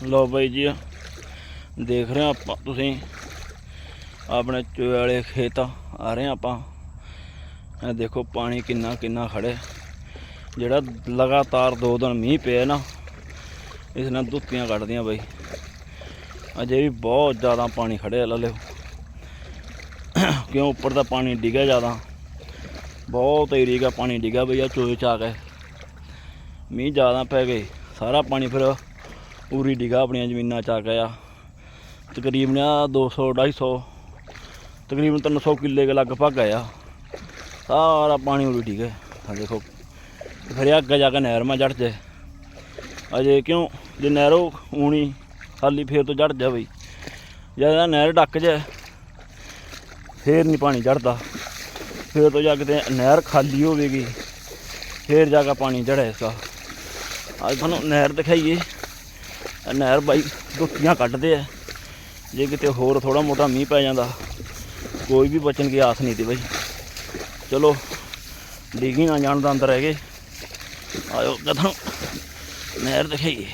ਲਓ ਬਾਈ ਜੀ, ਦੇਖ ਰਹੇ ਹੋ ਆਪਾਂ ਤੁਸੀਂ। ਆਪਣੇ ਚੋਏ ਵਾਲੇ ਖੇਤ ਆ ਰਹੇ ਹਾਂ ਆਪਾਂ। ਇਹ ਦੇਖੋ ਪਾਣੀ ਕਿੰਨਾ ਕਿੰਨਾ ਖੜੇ ਜਿਹੜਾ ਲਗਾਤਾਰ ਦੋ ਦਿਨ ਮੀਂਹ ਪਿਆ ਨਾ, ਇਸ ਨਾਲ ਦੁੱਤੀਆਂ ਕੱਢਦੀਆਂ ਬਾਈ। ਅਜੇ ਵੀ ਬਹੁਤ ਜ਼ਿਆਦਾ ਪਾਣੀ ਖੜਿਆ ਲਾ ਲਿਓ। ਕਿਉਂ ਉੱਪਰ ਦਾ ਪਾਣੀ ਡਿੱਗਿਆ ਜ਼ਿਆਦਾ? ਬਹੁਤ ਏਰੀਆ ਪਾਣੀ ਡਿੱਗਾ ਬਈ ਆ ਚੋਏ ਚ ਆ ਗਏ ਮੀਂਹ ਜ਼ਿਆਦਾ ਪੈ ਗਏ, ਸਾਰਾ ਪਾਣੀ ਫਿਰ ਪੂਰੀ ਡਿੱਗਾ ਆਪਣੀਆਂ ਜ਼ਮੀਨਾਂ ਚ ਆ ਗਿਆ ਤਕਰੀਬਨ ਆ 200 250 ਤਕਰੀਬਨ 300 ਕਿੱਲੇ ਦੇ ਲਗਭਗ ਆਇਆ ਸਾਰਾ ਪਾਣੀ ਉਰੀ ਡਿੱਗਾ ਆ ਦੇਖੋ, ਫਿਰ ਅੱਗੇ ਜਾ ਕੇ ਨਹਿਰ ਮਾ ਚੜ ਜੇ ਅਜੇ ਕਿਉਂ? ਜੇ ਨਹਿਰੋਂ ਊਣੀ ਖਾਲੀ ਫੇਰ ਤੋਂ ਚੜ ਜਾ ਬਈ ਜਦ ਨਹਿਰ ਡੱਕ ਜੇ ਫੇਰ ਨਹੀਂ ਪਾਣੀ ਚੜਦਾ ਫੇਰ ਤੋਂ ਜਾ ਕੇ ਤੇ ਨਹਿਰ ਖਾਲੀ ਹੋਵੇਗੀ। ਫੇਰ ਜਾ ਕੇ ਪਾਣੀ ਚੜ੍ਹੇ ਇਸਦਾ ਅੱਜ ਤੁਹਾਨੂੰ ਨਹਿਰ ਦਿਖਾਈਏ। ਨਹਿਰ ਬਾਈ ਦੁੱਤੀਆਂ ਕੱਢਦੇ ਆ। ਜੇ ਕਿਤੇ ਹੋਰ ਥੋੜਾ ਮੋਟਾ ਮੀਂਹ ਪੈ ਜਾਂਦਾ, ਕੋਈ ਵੀ ਬਚਣ ਦੀ ਆਸ ਨਹੀਂ ਤੀ ਬਾਈ। ਚਲੋ ਡਿੱਗੀ ਨਾ ਜਾਣ ਦਾ ਅੰਦਰ ਰਹਿ ਗਏ। ਆਇਓ ਕਥਾਂ ਨਹਿਰ ਦਿਖਾਈਏ।